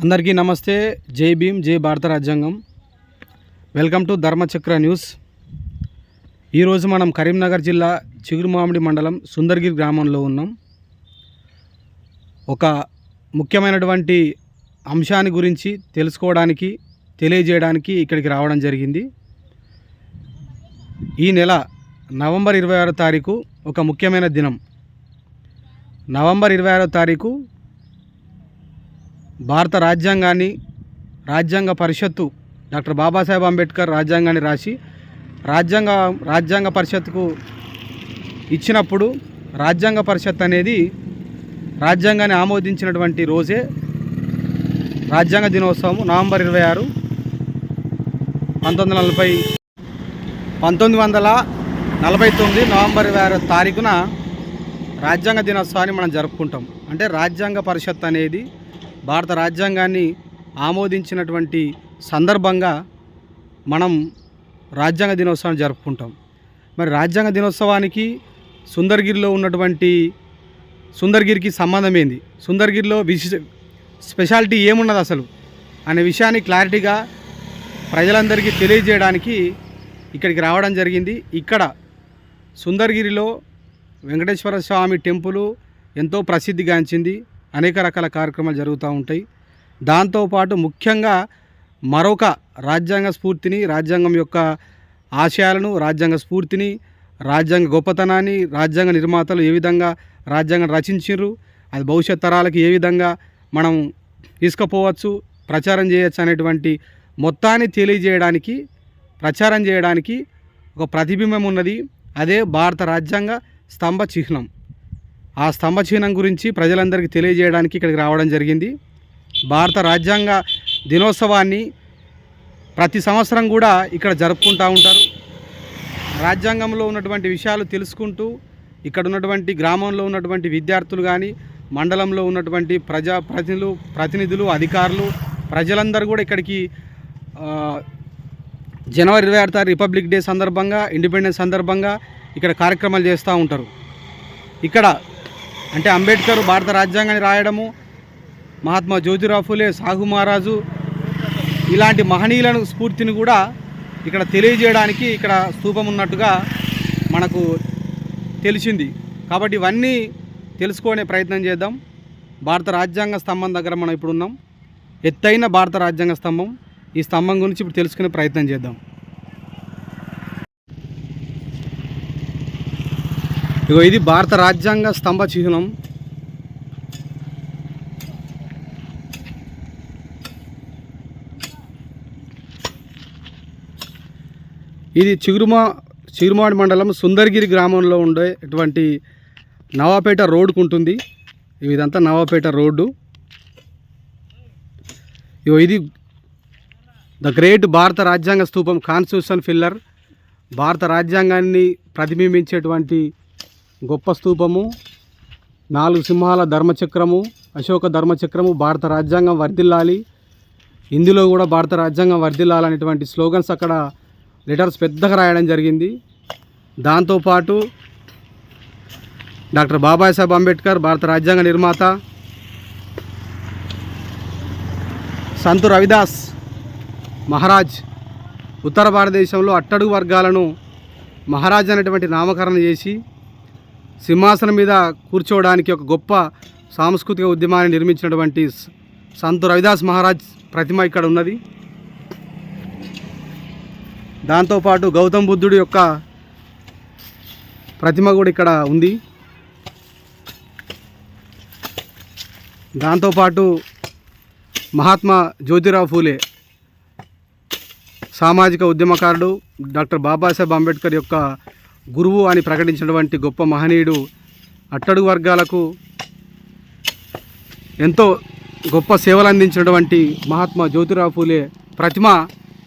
అందరికీ నమస్తే. జై భీమ్ జై భారత రాజ్యాంగం. Welcome to Dharmachakra news. ఈరోజు మనం కరీంనగర్ జిల్లా చిగురుమామిడి మండలం సుందర్గిరి గ్రామంలో ఉన్నాం. ఒక ముఖ్యమైనటువంటి అంశాన్ని గురించి తెలుసుకోవడానికి తెలియజేయడానికి ఇక్కడికి రావడం జరిగింది. ఈ నెల నవంబర్ ఇరవై ఆరో తారీఖు ఒక ముఖ్యమైన దినం. నవంబర్ ఇరవై ఆరో తారీఖు భారత రాజ్యాంగాన్ని రాజ్యాంగ పరిషత్తు డాక్టర్ బాబాసాహెబ్ అంబేద్కర్ రాజ్యాంగాన్ని రాసి రాజ్యాంగ రాజ్యాంగ పరిషత్తుకు ఇచ్చినప్పుడు రాజ్యాంగ పరిషత్ అనేది రాజ్యాంగాన్ని ఆమోదించినటువంటి రోజే రాజ్యాంగ దినోత్సవం నవంబర్ ఇరవై ఆరు పంతొమ్మిది వందల నలభై పంతొమ్మిది వందల నలభై తొమ్మిది నవంబర్ ఇరవై ఆరో తారీఖున రాజ్యాంగ దినోత్సవాన్ని మనం జరుపుకుంటాం. అంటే రాజ్యాంగ పరిషత్ అనేది భారత రాజ్యాంగాన్ని ఆమోదించినటువంటి సందర్భంగా మనం రాజ్యాంగ దినోత్సవాన్ని జరుపుకుంటాం. మరి రాజ్యాంగ దినోత్సవానికి సుందర్గిరిలో ఉన్నటువంటి సుందర్గిరికి సంబంధం ఏంది సుందర్గిరిలో విశిష స్పెషాలిటీ ఏమున్నది అసలు? అనే విషయాన్ని క్లారిటీగా ప్రజలందరికీ తెలియజేయడానికి ఇక్కడికి రావడం జరిగింది. ఇక్కడ సుందర్గిరిలో వెంకటేశ్వర స్వామి టెంపుల్ ఎంతో ప్రసిద్ధిగాంచింది. అనేక రకాల కార్యక్రమాలు జరుగుతూ ఉంటాయి. దాంతోపాటు ముఖ్యంగా మరొక రాజ్యాంగ స్ఫూర్తిని రాజ్యాంగం యొక్క ఆశయాలను రాజ్యాంగ స్ఫూర్తిని రాజ్యాంగ గొప్పతనాన్ని రాజ్యాంగ నిర్మాతలు ఏ విధంగా రాజ్యాంగం రచించారు అది భవిష్యత్ తరాలకు ఏ విధంగా మనం తీసుకుపోవచ్చు ప్రచారం చేయొచ్చు అనేటువంటి మొత్తాన్ని తెలియజేయడానికి ప్రచారం చేయడానికి ఒక ప్రతిబింబం ఉన్నది. అదే భారత రాజ్యాంగ స్తంభ చిహ్నం. ఆ స్తంభ చిహ్నం గురించి ప్రజలందరికీ తెలియజేయడానికి ఇక్కడికి రావడం జరిగింది. భారత రాజ్యాంగ దినోత్సవాన్ని ప్రతి సంవత్సరం కూడా ఇక్కడ జరుపుకుంటూ ఉంటారు. రాజ్యాంగంలో ఉన్నటువంటి విషయాలు తెలుసుకుంటూ ఇక్కడ ఉన్నటువంటి గ్రామంలో ఉన్నటువంటి విద్యార్థులు కానీ మండలంలో ఉన్నటువంటి ప్రజా ప్రతినిధులు ప్రతినిధులు అధికారులు ప్రజలందరూ కూడా ఇక్కడికి జనవరి ఇరవై ఆరు తారీఖు రిపబ్లిక్ డే సందర్భంగా ఇండిపెండెన్స్ సందర్భంగా ఇక్కడ కార్యక్రమాలు చేస్తూ ఉంటారు. ఇక్కడ అంటే అంబేద్కర్ భారత రాజ్యాంగాన్ని రాయడము మహాత్మా జ్యోతిరావు ఫులే సాహు మహారాజు ఇలాంటి మహనీయులను స్ఫూర్తిని కూడా ఇక్కడ తెలియజేయడానికి ఇక్కడ స్థూపం ఉన్నట్టుగా మనకు తెలిసింది. కాబట్టి ఇవన్నీ తెలుసుకునే ప్రయత్నం చేద్దాం. భారత రాజ్యాంగ స్తంభం దగ్గర మనం ఇప్పుడు ఉన్నాం. ఎత్తైన భారత రాజ్యాంగ స్తంభం. ఈ స్తంభం గురించి ఇప్పుడు తెలుసుకునే ప్రయత్నం చేద్దాం. ఇగో ఇది భారత రాజ్యాంగ స్తంభ చిహ్నం. ఇది చిగురుమా చిగురుమాడి మండలం సుందర్గిరి గ్రామంలో ఉండేటువంటి నవాపేట రోడ్డుకు ఉంటుంది. ఇదంతా నవాపేట రోడ్డు. ఇగో ఇది ద గ్రేట్ భారత రాజ్యాంగ స్థూపం కాన్స్టిట్యూషన్ ఫిల్లర్. భారత రాజ్యాంగాన్ని ప్రతిబింబించేటువంటి గొప్ప స్తూపము నాలుగు సింహాల ధర్మచక్రము అశోక ధర్మచక్రము భారత రాజ్యాంగం వర్ధిల్లాలి. ఇందులో కూడా భారత రాజ్యాంగం వర్ధిల్లాలనేటువంటి స్లోగన్స్ అక్కడ లెటర్స్ పెద్దగా రాయడం జరిగింది. దాంతోపాటు డాక్టర్ బాబాసాహెబ్ అంబేద్కర్ భారత రాజ్యాంగ నిర్మాత సంతు రవిదాస్ మహారాజ్ ఉత్తర భారతదేశంలో అట్టడుగు వర్గాలను మహారాజ్ అనేటువంటి నామకరణం చేసి సింహాసనం మీద కూర్చోవడానికి ఒక గొప్ప సాంస్కృతిక ఉద్యమాన్ని నిర్మించినటువంటి సంతు రవిదాస్ మహారాజ్ ప్రతిమ ఇక్కడ ఉన్నది. దాంతోపాటు గౌతమ్ బుద్ధుడి యొక్క ప్రతిమ కూడా ఇక్కడ ఉంది. దాంతోపాటు మహాత్మా జ్యోతిరావు ఫూలే సామాజిక ఉద్యమకారుడు డాక్టర్ బాబాసాహెబ్ అంబేద్కర్ యొక్క గురువు అని ప్రకటించినటువంటి గొప్ప మహనీయుడు అట్టడుగు వర్గాలకు ఎంతో గొప్ప సేవలు అందించినటువంటి మహాత్మా జ్యోతిరావు ఫూలే ప్రతిమ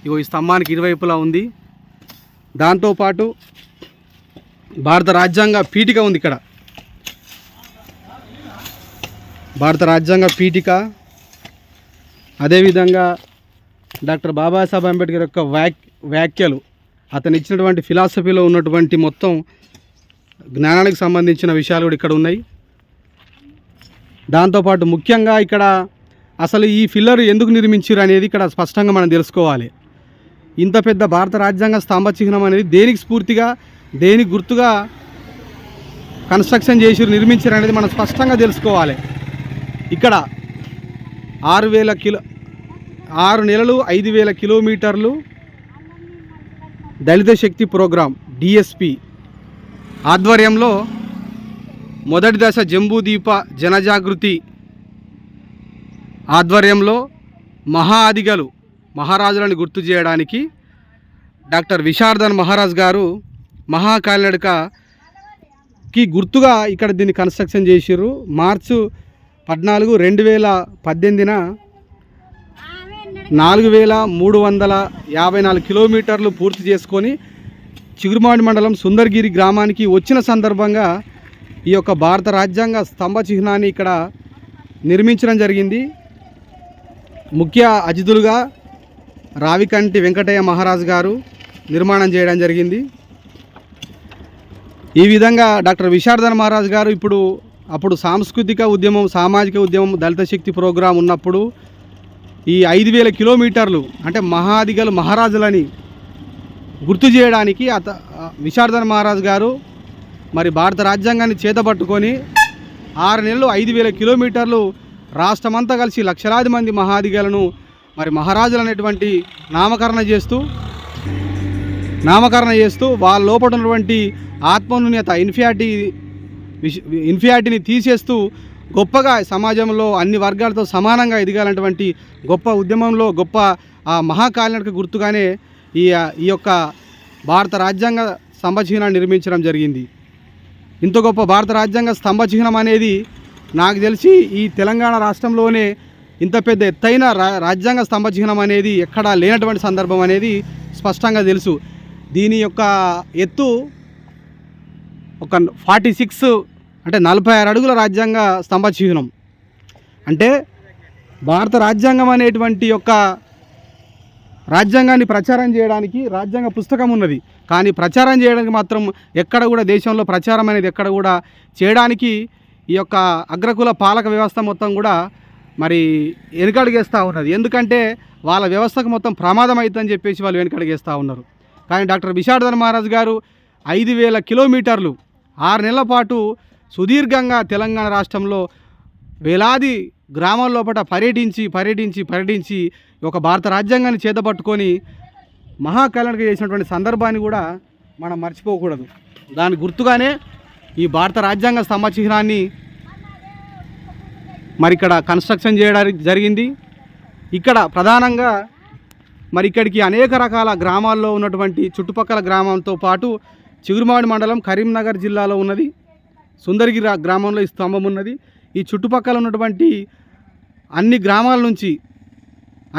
ఇగో ఈ స్తంభానికి ఇరువైపులా ఉంది. దాంతోపాటు భారత రాజ్యాంగ పీఠిక ఉంది ఇక్కడ. భారత రాజ్యాంగ పీఠిక. అదేవిధంగా డాక్టర్ బాబాసాహెబ్ అంబేద్కర్ యొక్క వ్యాక్ వ్యాఖ్యలు. అతను ఇచ్చినటువంటి ఫిలాసఫీలో ఉన్నటువంటి మొత్తం జ్ఞానానికి సంబంధించిన విషయాలు కూడా ఇక్కడ ఉన్నాయి. దాంతోపాటు ముఖ్యంగా ఇక్కడ అసలు ఈ ఫిల్లర్ ఎందుకు నిర్మించారు అనేది ఇక్కడ స్పష్టంగా మనం తెలుసుకోవాలి. ఇంత పెద్ద భారత రాజ్యాంగ స్తంభ చిహ్నం అనేది దేనికి స్ఫూర్తిగా దేనికి గుర్తుగా కన్స్ట్రక్షన్ చేసి నిర్మించారు అనేది మనం స్పష్టంగా తెలుసుకోవాలి. ఇక్కడ ఆరు వేల కిలో ఆరు నెలలు ఐదు వేల కిలోమీటర్లు దళిత శక్తి ప్రోగ్రాం డిఎస్పి ఆధ్వర్యంలో మొదటి దశ జంబూదీప జనజాగృతి. ఆధ్వర్యంలో మహా అధిగలు మహారాజులను గుర్తు చేయడానికి డాక్టర్ విశార్దన్ మహారాజ్ గారు మహాకాలినడకకి గుర్తుగా ఇక్కడ దీన్ని కన్స్ట్రక్షన్ చేసిర్రు. మార్చు పద్నాలుగు రెండు వేల పద్దెనిమిదిన నాలుగు వేల మూడు వందల యాభై నాలుగు కిలోమీటర్లు పూర్తి చేసుకొని చిగురుమాడి మండలం సుందర్గిరి గ్రామానికి వచ్చిన సందర్భంగా ఈ యొక్క భారత రాజ్యాంగ స్తంభ చిహ్నాన్ని ఇక్కడ నిర్మించడం జరిగింది. ముఖ్య అతిథులుగా రావికంటి వెంకటయ్య మహారాజు గారు నిర్మాణం చేయడం జరిగింది. ఈ విధంగా డాక్టర్ విశారదన్ మహారాజ్ గారు ఇప్పుడు అప్పుడు సాంస్కృతిక ఉద్యమం సామాజిక ఉద్యమం దళిత శక్తి ప్రోగ్రాం ఉన్నప్పుడు ఈ ఐదు వేల కిలోమీటర్లు అంటే మహాదిగలు మహారాజులని గుర్తు చేయడానికి అత విశార్దన్ మహారాజ్ గారు మరి భారత రాజ్యాంగాన్ని చేతపట్టుకొని ఆరు నెలలు ఐదు వేల కిలోమీటర్లు రాష్ట్రమంతా కలిసి లక్షలాది మంది మహాదిగలను మరి మహారాజులు అనేటువంటి నామకరణ చేస్తూ నామకరణ చేస్తూ వాళ్ళ లోపల ఉన్నటువంటి ఆత్మన్యూన్యత ఇన్ఫియాటి విష ఇన్ఫియాటిని తీసేస్తూ గొప్పగా సమాజంలో అన్ని వర్గాలతో సమానంగా ఎదిగాలన్నటువంటి గొప్ప ఉద్యమంలో గొప్ప ఆ మహాకాలినకు గుర్తుగానే ఈ ఈ యొక్క భారత రాజ్యాంగ స్తంభచిహ్నాన్ని నిర్మించడం జరిగింది. ఇంత గొప్ప భారత రాజ్యాంగ స్తంభచిహ్నం అనేది నాకు తెలిసి ఈ తెలంగాణ రాష్ట్రంలోనే ఇంత పెద్ద ఎత్తైన రా రాజ్యాంగ స్తంభచిహ్నం అనేది ఎక్కడా లేనటువంటి సందర్భం అనేది స్పష్టంగా తెలుసు. దీని యొక్క ఎత్తు ఒక ఫార్టీ సిక్స్ అంటే నలభై ఆరు అడుగుల రాజ్యాంగ స్తంభ చిహ్నం. అంటే భారత రాజ్యాంగం అనేటువంటి యొక్క రాజ్యాంగాన్ని ప్రచారం చేయడానికి రాజ్యాంగ పుస్తకం ఉన్నది. కానీ ప్రచారం చేయడానికి మాత్రం ఎక్కడ కూడా దేశంలో ప్రచారం అనేది ఎక్కడ కూడా చేయడానికి ఈ యొక్క అగ్రకుల పాలక వ్యవస్థ మొత్తం కూడా మరి వెనుకడుగేస్తూ ఉన్నది. ఎందుకంటే వాళ్ళ వ్యవస్థకు మొత్తం ప్రమాదం అవుతుందని చెప్పేసి వాళ్ళు వెనుకడుగేస్తూ ఉన్నారు. కానీ డాక్టర్ విశారదన్ మహారాజ్ గారు ఐదు వేల కిలోమీటర్లు ఆరు నెలల పాటు సుదీర్ఘంగా తెలంగాణ రాష్ట్రంలో వేలాది గ్రామాల లోపల పర్యటించి పర్యటించి పర్యటించి ఒక భారత రాజ్యాంగాన్ని చేతపట్టుకొని మహాకళ్యాణకు చేసినటువంటి సందర్భాన్ని కూడా మనం మర్చిపోకూడదు. దాని గుర్తుగానే ఈ భారత రాజ్యాంగ స్తంభ చిహ్నాన్ని మరి ఇక్కడ కన్స్ట్రక్షన్ చేయడానికి జరిగింది. ఇక్కడ ప్రధానంగా మరి ఇక్కడికి అనేక రకాల గ్రామాల్లో ఉన్నటువంటి చుట్టుపక్కల గ్రామంతో పాటు చిగురుమాడి మండలం కరీంనగర్ జిల్లాలో ఉన్నది. సుందరగిరి గ్రామంలో ఈ స్తంభం ఉన్నది. ఈ చుట్టుపక్కల ఉన్నటువంటి అన్ని గ్రామాల నుంచి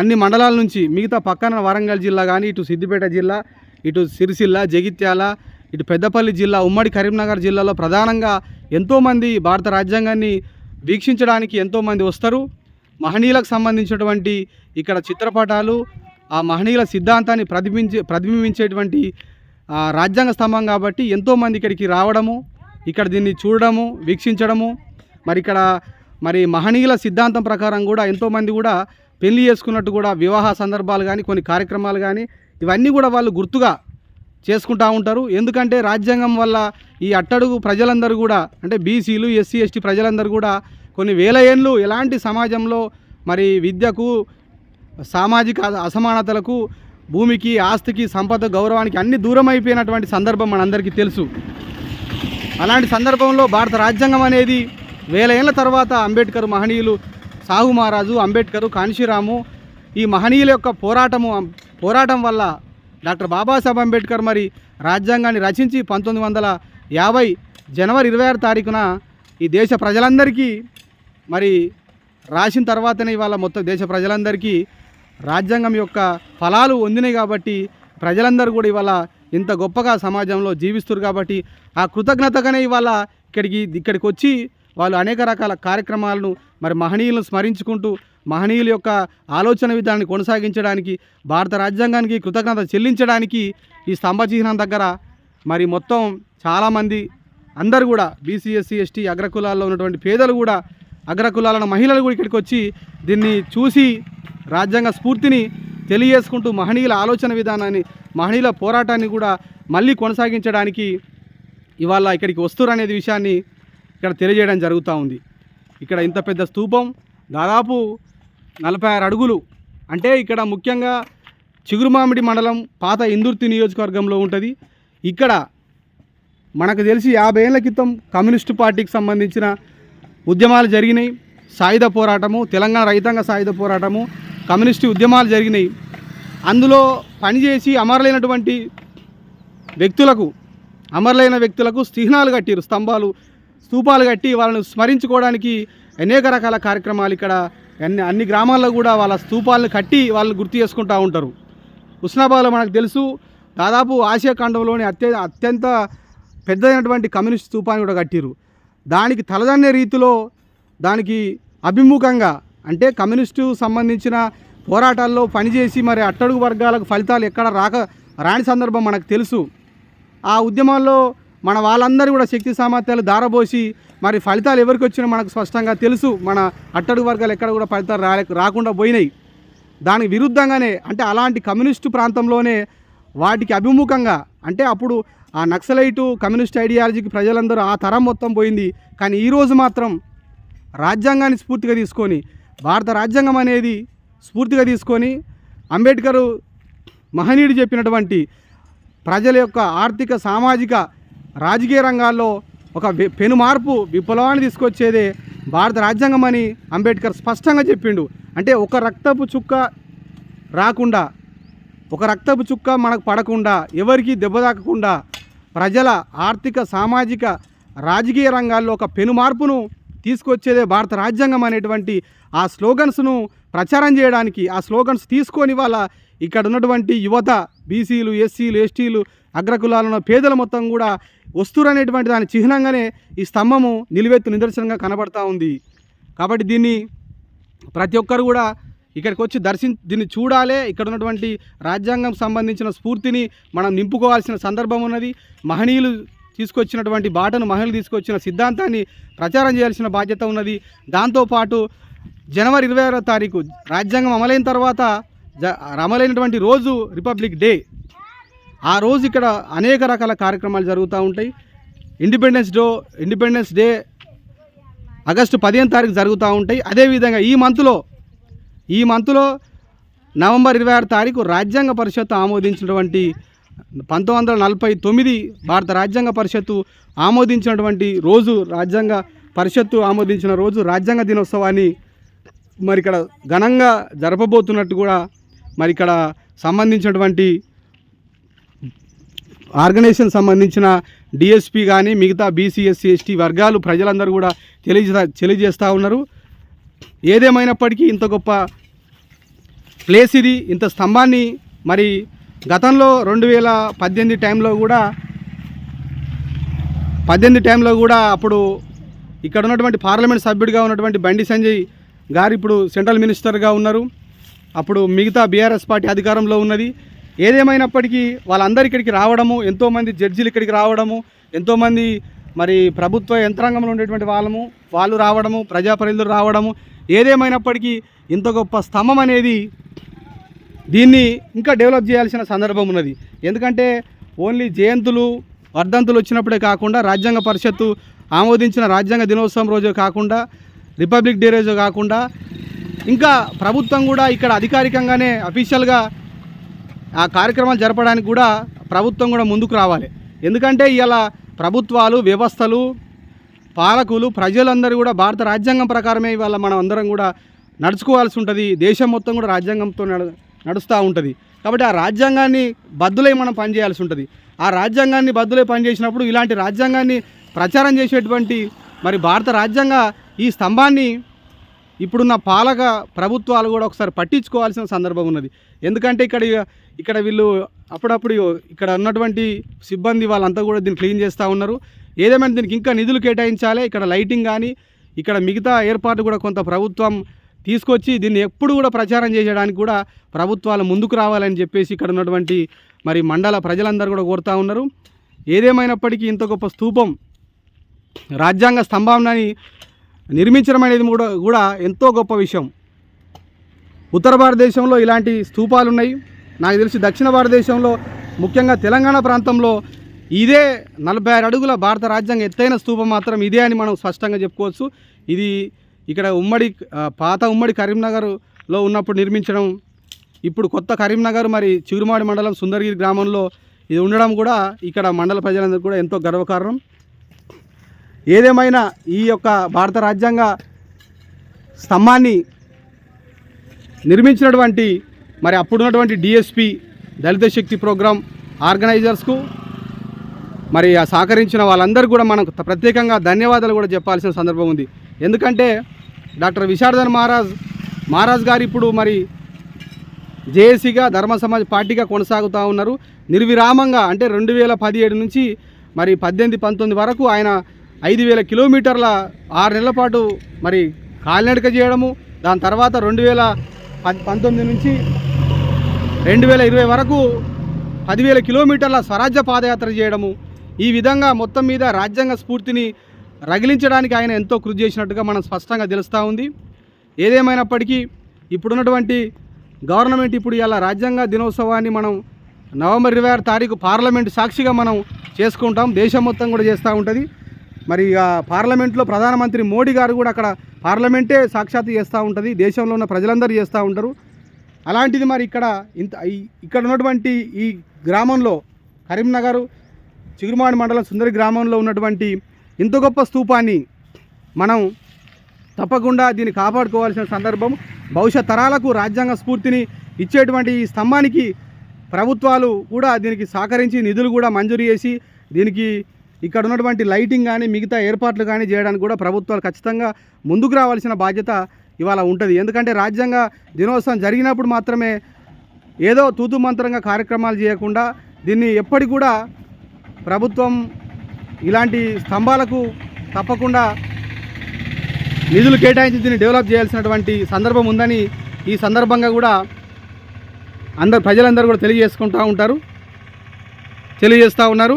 అన్ని మండలాల నుంచి మిగతా పక్కన వరంగల్ జిల్లా కానీ ఇటు సిద్దిపేట జిల్లా ఇటు సిరిసిల్ల జగిత్యాల ఇటు పెద్దపల్లి జిల్లా ఉమ్మడి కరీంనగర్ జిల్లాలో ప్రధానంగా ఎంతోమంది భారత రాజ్యాంగాన్ని వీక్షించడానికి ఎంతోమంది వస్తారు. మహనీయులకు సంబంధించినటువంటి ఇక్కడ చిత్రపటాలు ఆ మహనీయుల సిద్ధాంతాన్ని ప్రతిబింబించే ప్రతిబింబించేటువంటి రాజ్యాంగ స్తంభం కాబట్టి ఎంతోమంది ఇక్కడికి రావడము ఇక్కడ దీన్ని చూడడము వీక్షించడము మరి ఇక్కడ మరి మహనీయుల సిద్ధాంతం ప్రకారం కూడా ఎంతోమంది కూడా పెళ్ళి చేసుకున్నట్టు కూడా వివాహ సందర్భాలు కానీ కొన్ని కార్యక్రమాలు కానీ ఇవన్నీ కూడా వాళ్ళు గుర్తుగా చేసుకుంటూ ఉంటారు. ఎందుకంటే రాజ్యాంగం వల్ల ఈ అట్టడుగు ప్రజలందరూ కూడా అంటే బీసీలు ఎస్సీ ఎస్టీ ప్రజలందరూ కూడా కొన్ని వేల ఏళ్ళు ఎలాంటి సమాజంలో మరి విద్యకు సామాజిక అసమానతలకు భూమికి ఆస్తికి సంపద గౌరవానికి అన్ని దూరం అయిపోయినటువంటి సందర్భం మనందరికీ తెలుసు. అలాంటి సందర్భంలో భారత రాజ్యాంగం అనేది వేల ఏళ్ళ తర్వాత అంబేద్కర్ మహనీయులు సాహు మహారాజు అంబేద్కర్ కాంశీరాము ఈ మహనీయుల యొక్క పోరాటము పోరాటం వల్ల డాక్టర్ బాబాసాహెబ్ అంబేద్కర్ మరి రాజ్యాంగాన్ని రచించి పంతొమ్మిది వందల యాభై జనవరి ఇరవై ఆరు తారీఖున ఈ దేశ ప్రజలందరికీ మరి రాసిన తర్వాతనే ఇవాళ మొత్తం దేశ ప్రజలందరికీ రాజ్యాంగం యొక్క ఫలాలు పొందినాయి కాబట్టి ప్రజలందరూ కూడా ఇవాళ ఇంత గొప్పగా సమాజంలో జీవిస్తారు కాబట్టి ఆ కృతజ్ఞతగానే ఇవాళ ఇక్కడికి ఇక్కడికి వచ్చి వాళ్ళు అనేక రకాల కార్యక్రమాలను మరి మహనీయులను స్మరించుకుంటూ మహనీయుల యొక్క ఆలోచన విధానాన్ని కొనసాగించడానికి భారత రాజ్యాంగానికి కృతజ్ఞత చెల్లించడానికి ఈ స్తంభ చిహ్నం దగ్గర మరి మొత్తం చాలామంది అందరు కూడా బీసీ ఎస్సీ ఎస్టీ అగ్రకులాల్లో ఉన్నటువంటి పేదలు కూడా అగ్రకులాలను మహిళలు కూడా ఇక్కడికి వచ్చి దీన్ని చూసి రాజ్యాంగ స్ఫూర్తిని తెలియజేసుకుంటూ మహనీయుల ఆలోచన విధానాన్ని మహనీయుల పోరాటాన్ని కూడా మళ్ళీ కొనసాగించడానికి ఇవాళ ఇక్కడికి వస్తురు అనేది విషయాన్ని ఇక్కడ తెలియజేయడం జరుగుతూ ఉంది. ఇక్కడ ఇంత పెద్ద స్తూపం దాదాపు నలభై ఆరు అడుగులు అంటే ఇక్కడ ముఖ్యంగా చిగురుమామిడి మండలం పాత ఇందుర్తి నియోజకవర్గంలో ఉంటుంది. ఇక్కడ మనకు తెలిసి యాభై ఏళ్ళ క్రితం కమ్యూనిస్టు పార్టీకి సంబంధించిన ఉద్యమాలు జరిగినాయి. సాయుధ పోరాటము తెలంగాణ రైతాంగ సాయుధ పోరాటము కమ్యూనిస్టు ఉద్యమాలు జరిగినాయి. అందులో పనిచేసి అమరులైనటువంటి వ్యక్తులకు అమరులైన వ్యక్తులకు చిహ్నాలు కట్టిరు స్తంభాలు స్తూపాలు కట్టి వాళ్ళని స్మరించుకోవడానికి అనేక రకాల కార్యక్రమాలు ఇక్కడ అన్ని అన్ని గ్రామాల్లో కూడా వాళ్ళ స్తూపాలను కట్టి వాళ్ళని గుర్తు చేసుకుంటూ ఉంటారు. ఉస్నాబాద్లో మనకు తెలుసు దాదాపు ఆసియా ఖండంలోని అత్య అత్యంత పెద్దదైనటువంటి కమ్యూనిస్ట్ స్తూపాన్ని కూడా కట్టిరు దానికి తలదన్నే రీతిలో దానికి అభిముఖంగా అంటే కమ్యూనిస్టు సంబంధించిన పోరాటాల్లో పనిచేసి మరి అట్టడుగు వర్గాలకు ఫలితాలు ఎక్కడ రాక రాని సందర్భం మనకు తెలుసు. ఆ ఉద్యమాల్లో మన వాళ్ళందరూ కూడా శక్తి సామర్థ్యాలు దారబోసి మరి ఫలితాలు ఎవరికి వచ్చినా మనకు స్పష్టంగా తెలుసు. మన అట్టడుగు వర్గాలు ఎక్కడ కూడా ఫలితాలు రా రాకుండా పోయినాయి. దానికి విరుద్ధంగానే అంటే అలాంటి కమ్యూనిస్టు ప్రాంతంలోనే వాటికి అభిముఖంగా అంటే అప్పుడు ఆ నక్సలైటు కమ్యూనిస్ట్ ఐడియాలజీకి ప్రజలందరూ ఆ తరం మొత్తం పోయింది. కానీ ఈరోజు మాత్రం రాజ్యాంగాన్ని స్ఫూర్తిగా తీసుకొని భారత రాజ్యాంగం అనేది స్ఫూర్తిగా తీసుకొని అంబేద్కర్ మహనీయుడు చెప్పినటువంటి ప్రజల యొక్క ఆర్థిక సామాజిక రాజకీయ రంగాల్లో ఒక పెను మార్పు విప్లవాన్ని తీసుకొచ్చేదే భారత రాజ్యాంగం అని అంబేద్కర్ స్పష్టంగా చెప్పిండు. అంటే ఒక రక్తపు చుక్క రాకుండా ఒక రక్తపు చుక్క మనకు పడకుండా ఎవరికి దెబ్బ తాకకుండా ప్రజల ఆర్థిక సామాజిక రాజకీయ రంగాల్లో ఒక పెను మార్పును తీసుకొచ్చేదే భారత రాజ్యాంగం అనేటువంటి ఆ స్లోగన్స్ను ప్రచారం చేయడానికి ఆ స్లోగన్స్ తీసుకొని వాళ్ళ ఇక్కడ ఉన్నటువంటి యువత బీసీలు ఎస్సీలు ఎస్టీలు అగ్రకులాలను పేదల మొత్తం కూడా వస్తురనేటువంటి దాని చిహ్నంగానే ఈ స్తంభము నిలువెత్తు నిదర్శనంగా కనబడతా ఉంది. కాబట్టి దీన్ని ప్రతి ఒక్కరు కూడా ఇక్కడికి వచ్చి దర్శించి దీన్ని చూడాలే. ఇక్కడ ఉన్నటువంటి రాజ్యాంగం సంబంధించిన స్ఫూర్తిని మనం నింపుకోవాల్సిన సందర్భం ఉన్నది. మహనీయులు తీసుకొచ్చినటువంటి బాటను మహిళలు తీసుకొచ్చిన సిద్ధాంతాన్ని ప్రచారం చేయాల్సిన బాధ్యత ఉన్నది. దాంతోపాటు జనవరి ఇరవై ఆరో తారీఖు రాజ్యాంగం అమలైన తర్వాత జ అమలైనటువంటి రోజు రిపబ్లిక్ డే. ఆ రోజు ఇక్కడ అనేక రకాల కార్యక్రమాలు జరుగుతూ ఉంటాయి. Independence day independence day August పదిహేను తారీఖు జరుగుతూ ఉంటాయి. అదేవిధంగా ఈ మంత్లో ఈ మంత్లో నవంబర్ ఇరవై ఆరు తారీఖు రాజ్యాంగ పరిషత్తు ఆమోదించినటువంటి పంతొమ్మిది వందల నలభై తొమ్మిది భారత రాజ్యాంగ పరిషత్తు ఆమోదించినటువంటి రోజు రాజ్యాంగ పరిషత్తు ఆమోదించిన రోజు రాజ్యాంగ దినోత్సవాన్ని మరి ఇక్కడ ఘనంగా జరపబోతున్నట్టు కూడా మరి ఇక్కడ సంబంధించినటువంటి ఆర్గనైజేషన్ సంబంధించిన డిఎస్పి కానీ మిగతా బీసీఎస్సీ ఎస్టీ వర్గాలు ప్రజలందరూ కూడా తెలియజే తెలియజేస్తూ ఉన్నారు. ఏదేమైనప్పటికీ ఇంత గొప్ప ప్లేస్ ఇది ఇంత స్తంభాన్ని మరి గతంలో రెండు వేల పద్దెనిమిది టైంలో కూడా పద్దెనిమిది టైంలో కూడా అప్పుడు ఇక్కడ ఉన్నటువంటి పార్లమెంట్ సభ్యుడిగా ఉన్నటువంటి బండి సంజయ్ గారు ఇప్పుడు సెంట్రల్ మినిస్టర్గా ఉన్నారు. అప్పుడు మిగతా బీఆర్ఎస్ పార్టీ అధికారంలో ఉన్నది. ఏదేమైనప్పటికీ వాళ్ళందరూ ఇక్కడికి రావడము ఎంతోమంది జడ్జీలు ఇక్కడికి రావడము ఎంతోమంది మరి ప్రభుత్వ యంత్రాంగంలో ఉండేటువంటి వాళ్ళము వాళ్ళు రావడము ప్రజాప్రతినిధులు రావడము ఏదేమైనప్పటికీ ఇంత గొప్ప స్తంభం అనేది దీన్ని ఇంకా డెవలప్ చేయాల్సిన సందర్భం ఉన్నది. ఎందుకంటే ఓన్లీ జయంతులు వర్ధంతులు వచ్చినప్పుడే కాకుండా రాజ్యాంగ పరిషత్తు ఆమోదించిన రాజ్యాంగ దినోత్సవం రోజే కాకుండా రిపబ్లిక్ డే రోజు కాకుండా ఇంకా ప్రభుత్వం కూడా ఇక్కడ అధికారికంగానే అఫీషియల్గా ఆ కార్యక్రమాలు జరపడానికి కూడా ప్రభుత్వం కూడా ముందుకు రావాలి. ఎందుకంటే ఇలా ప్రభుత్వాలు వ్యవస్థలు పాలకులు ప్రజలందరూ కూడా భారత రాజ్యాంగం ప్రకారమే ఇవాళ మనం అందరం కూడా నడుచుకోవాల్సి ఉంటుంది. దేశం మొత్తం కూడా రాజ్యాంగంతో నడుస్తూ ఉంటుంది. కాబట్టి ఆ రాజ్యాంగాన్ని బద్దులై మనం పనిచేయాల్సి ఉంటుంది. ఆ రాజ్యాంగాన్ని బద్దులై పనిచేసినప్పుడు ఇలాంటి రాజ్యాంగాన్ని ప్రచారం చేసేటువంటి మరి భారత రాజ్యాంగ ఈ స్తంభాన్ని ఇప్పుడున్న పాలక ప్రభుత్వాలు కూడా ఒకసారి పట్టించుకోవాల్సిన సందర్భం ఉన్నది. ఎందుకంటే ఇక్కడ ఇక్కడ వీళ్ళు అప్పుడప్పుడు ఇక్కడ ఉన్నటువంటి సిబ్బంది వాళ్ళంతా కూడా దీన్ని క్లీన్ చేస్తూ ఉన్నారు. ఏదేమైనా దీనికి ఇంకా నిధులు కేటాయించాలి ఇక్కడ లైటింగ్ కానీ ఇక్కడ మిగతా ఏర్పాటు కూడా కొంత ప్రభుత్వం తీసుకొచ్చి దీన్ని ఎప్పుడు కూడా ప్రచారం చేయడానికి కూడా ప్రభుత్వాలు ముందుకు రావాలని చెప్పేసి ఇక్కడ ఉన్నటువంటి మరి మండల ప్రజలందరూ కూడా కోరుతూ ఉన్నారు. ఏదేమైనప్పటికీ ఇంత గొప్ప స్తూపం రాజ్యాంగ స్తంభాన్ని నిర్మించడం అనేది కూడా కూడా ఎంతో గొప్ప విషయం. ఉత్తర భారతదేశంలో ఇలాంటి స్థూపాలు ఉన్నాయి నాకు తెలిసి దక్షిణ భారతదేశంలో ముఖ్యంగా తెలంగాణ ప్రాంతంలో ఇదే నలభై ఆరు అడుగుల భారత రాజ్యాంగ ఎత్తైన స్థూపం మాత్రం ఇదే అని మనం స్పష్టంగా చెప్పుకోవచ్చు. ఇది ఇక్కడ ఉమ్మడి పాత ఉమ్మడి కరీంనగర్లో ఉన్నప్పుడు నిర్మించడం ఇప్పుడు కొత్త కరీంనగర్ మరి చిగురుమాడి మండలం సుందరగిరి గ్రామంలో ఇది ఉండడం కూడా ఇక్కడ మండల ప్రజలందరికీ కూడా ఎంతో గర్వకారణం. ఏదేమైనా ఈ యొక్క భారత రాజ్యాంగ స్తంభాన్ని నిర్మించినటువంటి మరి అప్పుడున్నటువంటి డిఎస్పి దళిత శక్తి ప్రోగ్రాం ఆర్గనైజర్స్కు మరి సహకరించిన వాళ్ళందరూ కూడా మనకు ప్రత్యేకంగా ధన్యవాదాలు కూడా చెప్పాల్సిన సందర్భం ఉంది. ఎందుకంటే డాక్టర్ విశారదన్ మహారాజ్ మహారాజ్ గారు ఇప్పుడు మరి జేఏసీగా ధర్మ సమాజ్ పార్టీగా కొనసాగుతూ ఉన్నారు. నిర్విరామంగా అంటే రెండు వేల పదిహేడు నుంచి మరి పద్దెనిమిది పంతొమ్మిది వరకు ఆయన ఐదు వేల కిలోమీటర్ల ఆరు నెలల పాటు మరి కాలినడక చేయడము దాని తర్వాత రెండు వేల పంతొమ్మిది నుంచి రెండు వేల ఇరవై వరకు పదివేల కిలోమీటర్ల స్వరాజ్య పాదయాత్ర చేయడము ఈ విధంగా మొత్తం మీద రాజ్యాంగ స్ఫూర్తిని రగిలించడానికి ఆయన ఎంతో కృషి చేసినట్టుగా మనం స్పష్టంగా తెలుస్తూ ఉంది. ఏదేమైనప్పటికీ ఇప్పుడున్నటువంటి గవర్నమెంట్ ఇప్పుడు ఇలా రాజ్యాంగ దినోత్సవాన్ని మనం నవంబర్ ఇరవై ఆరు తారీఖు పార్లమెంట్ సాక్షిగా మనం చేసుకుంటాం దేశం మొత్తం కూడా చేస్తూ ఉంటుంది. మరి ఇక పార్లమెంట్లో ప్రధానమంత్రి మోడీ గారు కూడా అక్కడ పార్లమెంటే సాక్షాత్ చేస్తూ ఉంటుంది. దేశంలో ఉన్న ప్రజలందరూ చేస్తూ ఉంటారు. అలాంటిది మరి ఇక్కడ ఇంత ఇక్కడ ఉన్నటువంటి ఈ గ్రామంలో కరీంనగర్ చిగురుమాడి మండలం సుందరి గ్రామంలో ఉన్నటువంటి ఇంత గొప్ప స్థూపాన్ని మనం తప్పకుండా దీన్ని కాపాడుకోవాల్సిన సందర్భం భవిష్యత్ తరాలకు రాజ్యాంగ స్ఫూర్తిని ఇచ్చేటువంటి ఈ స్తంభానికి ప్రభుత్వాలు కూడా దీనికి సహకరించి నిధులు కూడా మంజూరు చేసి దీనికి ఇక్కడ ఉన్నటువంటి లైటింగ్ కానీ మిగతా ఏర్పాట్లు కానీ చేయడానికి కూడా ప్రభుత్వాలు ఖచ్చితంగా ముందుకు రావాల్సిన బాధ్యత ఇవాళ ఉంటుంది. ఎందుకంటే రాజ్యాంగ దినోత్సవం జరిగినప్పుడు మాత్రమే ఏదో తూతు మంత్రంగా కార్యక్రమాలు చేయకుండా దీన్ని ఎప్పటికి కూడా ప్రభుత్వం ఇలాంటి స్తంభాలకు తప్పకుండా నిధులు కేటాయించి దీన్ని డెవలప్ చేయాల్సినటువంటి సందర్భం ఉందని ఈ సందర్భంగా కూడా అందరు ప్రజలందరూ కూడా తెలియజేసుకుంటూ ఉంటారు తెలియజేస్తూ ఉన్నారు.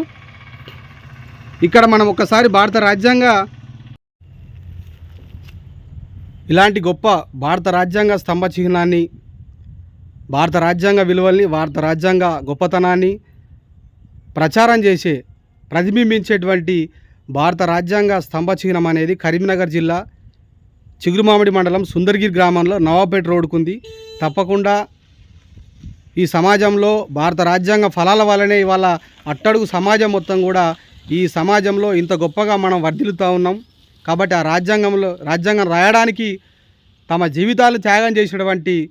ఇక్కడ మనం ఒకసారి భారత రాజ్యాంగ ఇలాంటి గొప్ప భారత రాజ్యాంగ స్తంభ చిహ్నాన్ని భారత రాజ్యాంగ విలువల్ని భారత రాజ్యాంగ గొప్పతనాన్ని ప్రచారం చేసే ప్రతిబింబించేటువంటి భారత రాజ్యాంగ స్తంభ చిహ్నం అనేది కరీంనగర్ జిల్లా చిగురుమామిడి మండలం సుందర్గిరి గ్రామంలో నవాబేట్ రోడ్డుకుంది. తప్పకుండా ఈ సమాజంలో భారత రాజ్యాంగ ఫలాల వల్లనే ఇవాళ అట్టడుగు సమాజం మొత్తం కూడా ఈ సమాజంలో ఇంత గొప్పగా మనం వర్ధిల్లుతూ ఉన్నాం. కాబట్టి ఆ రాజ్యాంగంలో రాజ్యాంగం రాయడానికి తమ జీవితాలు త్యాగం చేసినటువంటి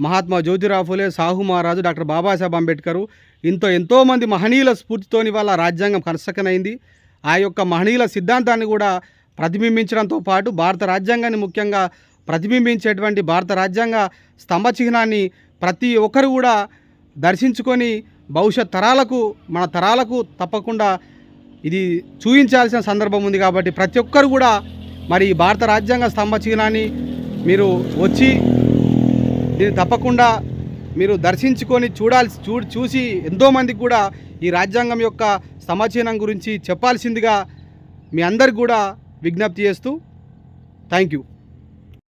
మహాత్మా జ్యోతిరావు ఫులే సాహు మహారాజు డాక్టర్ బాబాసాహెబ్ అంబేద్కరు. ఇంతో ఎంతోమంది మహనీయుల స్ఫూర్తితోని వాళ్ళ రాజ్యాంగం కన్స్ట్రక్షన్ ఆ యొక్క మహనీయుల సిద్ధాంతాన్ని కూడా ప్రతిబింబించడంతో పాటు భారత రాజ్యాంగాన్ని ముఖ్యంగా ప్రతిబింబించేటువంటి భారత రాజ్యాంగ స్తంభ చిహ్నాన్ని ప్రతి ఒక్కరు కూడా దర్శించుకొని భవిష్యత్ తరాలకు మన తరాలకు తప్పకుండా ఇది చూపించాల్సిన సందర్భం ఉంది కాబట్టి ప్రతి ఒక్కరు కూడా మరి భారత రాజ్యాంగ స్తంభ మీరు వచ్చి దీన్ని తప్పకుండా మీరు దర్శించుకొని చూడాల్సి చూ చూసి ఎంతోమందికి కూడా ఈ రాజ్యాంగం యొక్క సమాచీనం గురించి చెప్పాల్సిందిగా మీ అందరికి కూడా విజ్ఞప్తి చేస్తూ థ్యాంక్ యూ.